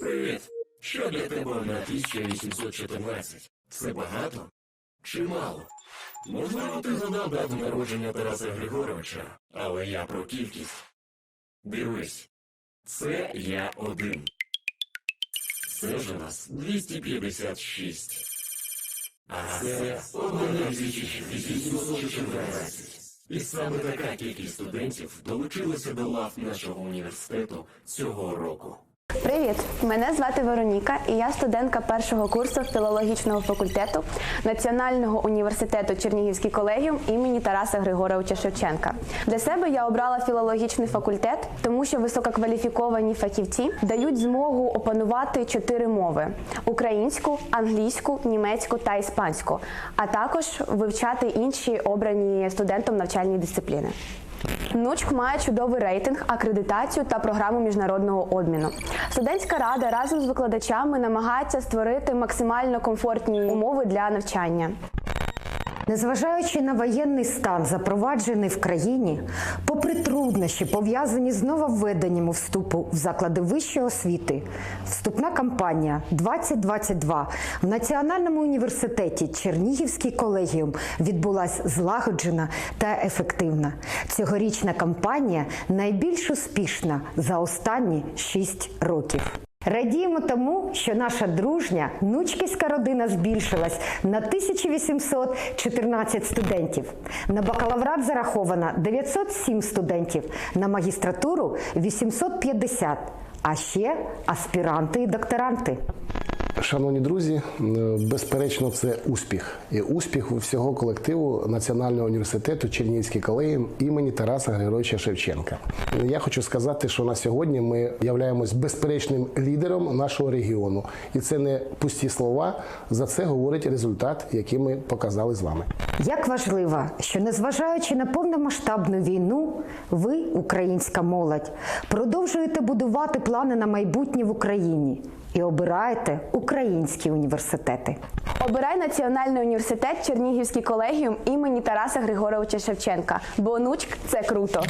Привіт. Що для тебе на 1814? Це багато? Чи мало? Можливо, ти згадав дату народження Тараса Григоровича, але я про кількість. Дивись, це я один. Це ж у нас 256. А це 1814. І саме така кількість студентів долучилася до лав нашого університету цього року. Привіт! Мене звати Вероніка, і я студентка першого курсу філологічного факультету Національного університету Чернігівський колегіум імені Тараса Григоровича Шевченка. Для себе я обрала філологічний факультет, тому що висококваліфіковані фахівці дають змогу опанувати чотири мови: українську, англійську, німецьку та іспанську, а також вивчати інші обрані студентом навчальні дисципліни. НУЧК має чудовий рейтинг, акредитацію та програму міжнародного обміну. Студентська рада разом з викладачами намагається створити максимально комфортні умови для навчання. Незважаючи на воєнний стан, запроваджений в країні, попри труднощі, пов'язані з нововведенням вступу в заклади вищої освіти, вступна кампанія 2022 в Національному університеті Чернігівський колегіум відбулася злагоджена та ефективна. Цьогорічна кампанія найбільш успішна за останні 6 років. Радіємо тому, що наша дружня нучківська родина збільшилась на 1814 студентів. На бакалаврат зараховано 907 студентів, на магістратуру 850, а ще аспіранти і докторанти. Шановні друзі, е, безперечно, це успіх. І успіх всього колективу Національного університету Чернігівський колегіум імені Тараса Григоровича Шевченка. Я хочу сказати, що на сьогодні ми являємось безперечним лідером нашого регіону. І це не пусті слова. За це говорить результат, який ми показали з вами. Як важливо, що незважаючи на повномасштабну війну, ви, українська молодь, продовжуєте будувати плани на майбутнє в Україні і обираєте українські університети. Обирай Національний університет Чернігівський колегіум імені Тараса Григоровича Шевченка, бо онучк – це круто.